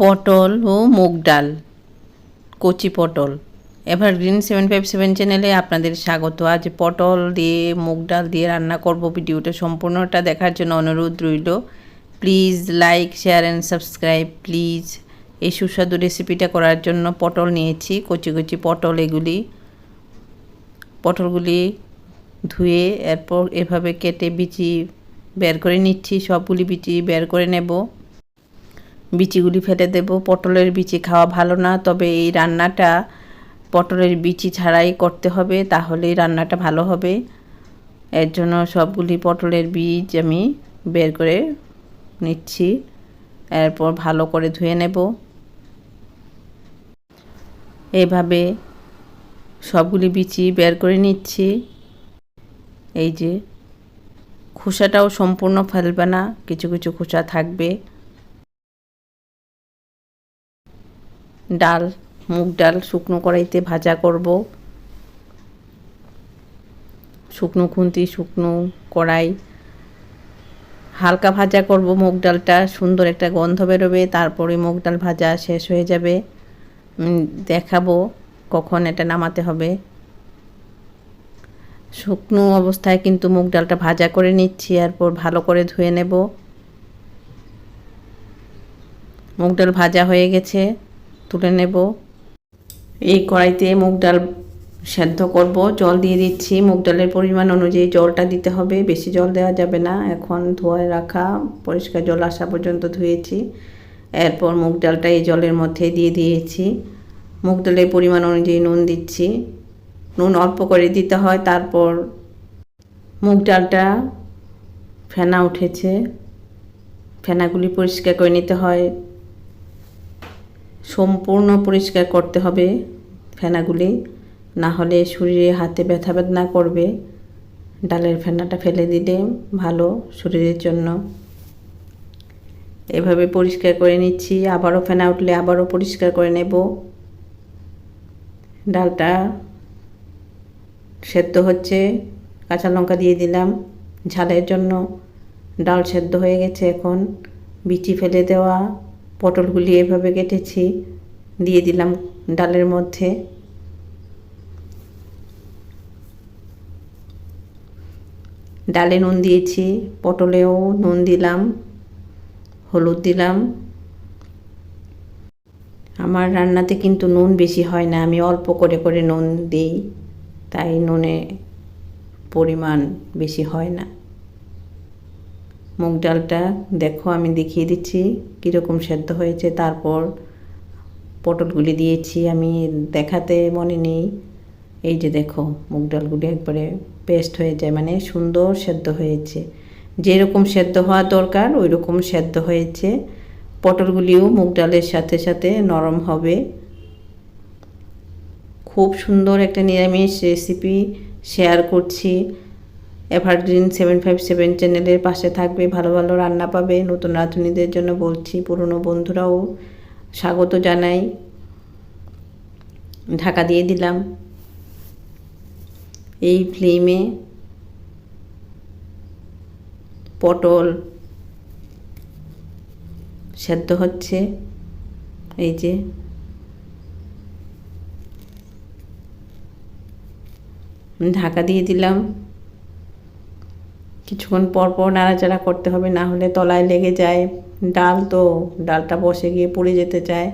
পটল ও মুগ ডাল, কচি পটল। এভারগ্রিন সেভেন ফাইভ সেভেন চ্যানেলে আপনাদের স্বাগত। আজ পটল দিয়ে, মুগ ডাল দিয়ে রান্না করব। ভিডিওটা সম্পূর্ণটা দেখার জন্য অনুরোধ রইল। Please like, share and subscribe. Please এই সুস্বাদু রেসিপিটা করার জন্য পটল নিয়েছি। কচি কচি পটল এগুলি, পটলগুলি ধুয়ে এরপর এভাবে কেটে বিচি বের করে নিচ্ছি। সবগুলি বিচি বের করে নেব। বিচিগুলি ফেলে দেব। পটলের বিচি খাওয়া ভালো না, তবে এই রান্নাটা পটলের বিচি ছাড়াই করতে হবে, তাহলেই রান্নাটা ভালো হবে। এর জন্য সবগুলি পটলের বীজ আমি বের করে নিচ্ছি। এরপর ভালো করে ধুয়ে নেব। এভাবে সবগুলি বিচি বের করে নিচ্ছি। এই যে, খোসাটাও সম্পূর্ণ ফেলবে না, কিছু কিছু খোসা থাকবে। ডাল, মুগ ডাল শুকনো কড়াইতে ভাজা করব। শুকনো খুন্তি, শুকনো কড়াই। হালকা ভাজা করব মুগ ডালটা, সুন্দর একটা গন্ধ বেরোবে, তারপরে মুগ ডাল ভাজা শেষ হয়ে যাবে। দেখাবো কখন এটা নামাতে হবে। শুকনো অবস্থায় কিন্তু মুগ ডালটা ভাজা করে নিচ্ছি, এরপর ভালো করে ধুয়ে নেব। মুগ ডাল ভাজা হয়ে গেছে। তুলে নেব। এই কড়াইতে মুগ ডাল সেদ্ধ করব। জল দিয়ে দিচ্ছি। মুগ ডালের পরিমাণ অনুযায়ী জলটা দিতে হবে। বেশি জল দেওয়া যাবে না। এখন ধোয়ায় রাখা, পরিষ্কার জল আসা পর্যন্ত ধুয়েছি। এরপর মুগ ডালটা এই জলের মধ্যে দিয়ে দিয়েছি। মুগ ডালের পরিমাণ অনুযায়ী নুন দিচ্ছি। নুন অল্প করে দিতে হয়। তারপর মুগ ডালটা ফেনা উঠেছে। ফেনাগুলি পরিষ্কার করে নিতে হয়। সম্পূর্ণ পরিষ্কার করতে হবে ফেনাগুলি। না হলে শরীরে হাতে ব্যথা বেদনা করবে। ডালের ফেনাটা ফেলে দিলে ভালো শরীরের জন্য। এভাবে পরিষ্কার করে নিচ্ছি। আবারও ফেনা উঠলে আবারও পরিষ্কার করে নেব। ডালটা সেদ্ধ হচ্ছে। কাঁচা লঙ্কা দিয়ে দিলাম ঝালের জন্য। ডাল সেদ্ধ হয়ে গেছে এখন। বিচি ফেলে দেওয়া। পটলগুলি এভাবে কেটেছি, দিয়ে দিলাম ডালের মধ্যে। ডালে নুন দিয়েছি, পটলেও নুন দিলাম, হলুদ দিলাম। আমার রান্নাতে কিন্তু নুন বেশি হয় না, আমি অল্প করে করে নুন দিই, তাই নুনে পরিমাণ বেশি হয় না। মুগ ডালটা, দেখো আমি দেখিয়ে দিচ্ছি কীরকম সেদ্ধ হয়েছে। তারপর পটলগুলি দিয়েছি আমি, দেখাতে মনে নেই। এই যে দেখো, মুগ ডালগুলি একবারে পেস্ট হয়ে যায় মানে সুন্দর সেদ্ধ হয়েছে। যেরকম সেদ্ধ হওয়া দরকার ওই রকম সেদ্ধ হয়েছে। পটলগুলিও মুগ ডালের সাথে সাথে নরম হবে। খুব সুন্দর একটা নিরামিষ রেসিপি শেয়ার করছি। এভারগ্রিন সেভেন ফাইভ সেভেন চ্যানেলের পাশে থাকবে, ভালো ভালো রান্না পাবে। নতুন রাঁধুনিদের জন্য বলছি, পুরনো বন্ধুরাও স্বাগত জানাই। ঢাকা দিয়ে দিলাম। এই ফ্লেমে পটল সেদ্ধ হচ্ছে। এই যে ঢাকা দিয়ে দিলাম। কিছুক্ষণ পর পর নাড়াচাড়া করতে হবে, না হলে তলায় লেগে যায়। ডাল তো, ডালটা বসে গিয়ে পড়ে যেতে চায়।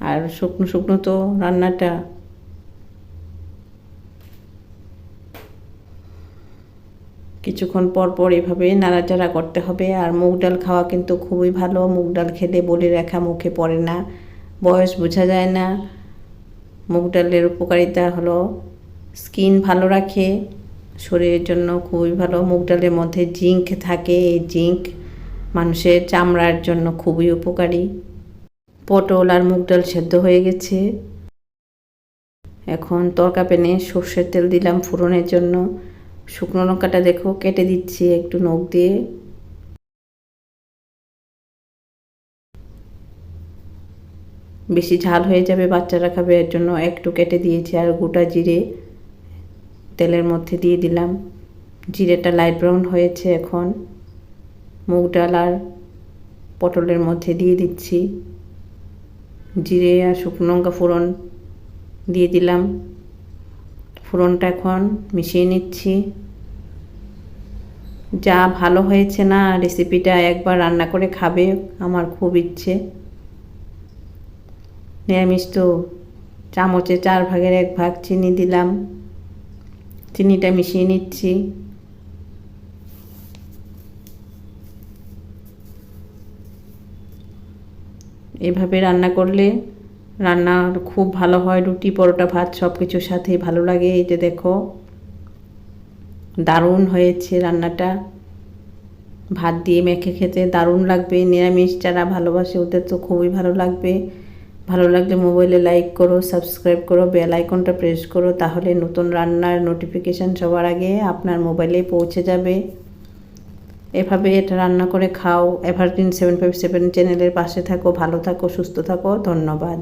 আর শুকনো শুকনো তো রান্নাটা। কিছুক্ষণ পর পর এভাবে নাড়াচাড়া করতে হবে। আর মুগ ডাল খাওয়া কিন্তু খুবই ভালো। মুগ ডাল খেলে বলে রাখা মুখে পড়ে না। বয়স বোঝা যায় না। মুগ ডালের উপকারিতা হলো স্কিন ভালো রাখে। শরীরের জন্য খুবই ভালো। মুগ ডালের মধ্যে জিঙ্ক থাকে, এই জিঙ্ক মানুষের চামড়ার জন্য খুবই উপকারী। পটল আর মুগ ডাল সেদ্ধ হয়ে গেছে। এখন তরকা প্যানে সর্ষের তেল দিলাম ফোড়নের জন্য। শুকনো লঙ্কাটা দেখো কেটে দিচ্ছি একটু নখ দিয়ে। বেশি ঝাল হয়ে যাবে, বাচ্চারা খাবে, এর জন্য একটু কেটে দিয়েছি আর গোটা জিরে। তেলের মধ্যে দিয়ে দিলাম। জিরেটা লাইট ব্রাউন হয়েছে এখন। মুগ ডাল আর পটলের মধ্যে দিয়ে দিচ্ছি। জিরে আর শুকনো লঙ্কা ফোড়ন দিয়ে দিলাম। ফোড়নটা এখন মিশিয়ে নিচ্ছি। যা ভালো হয়েছে না রেসিপিটা একবার রান্না করে খাবে, আমার খুব ইচ্ছে। নিরামিষ তো চামচে চার ভাগের এক ভাগ চিনি দিলাম। চিনিটা মিশিয়ে নিচ্ছি। এভাবে রান্না করলে রান্না খুব ভালো হয়, রুটি, পরোটা, ভাত সব কিছুর সাথে ভালো লাগে। এই যে দেখো, দারুণ হয়েছে রান্নাটা। ভাত দিয়ে মেখে খেতে দারুণ লাগবে। নিরামিষ যারা ভালোবাসে ওদের তো খুবই ভালো লাগবে। ভালো লাগলে মোবাইলে লাইক করো, সাবস্ক্রাইব করো, বেল আইকনটা প্রেস করো, তাহলে নতুন রান্নার নোটিফিকেশান সবার আগে আপনার মোবাইলে পৌঁছে যাবে। এভাবে এটা রান্না করে খাও। এভারগ্রিন সেভেন ফাইভ সেভেন চ্যানেলের পাশে থাকো, ভালো থাকো, সুস্থ থাকো, ধন্যবাদ।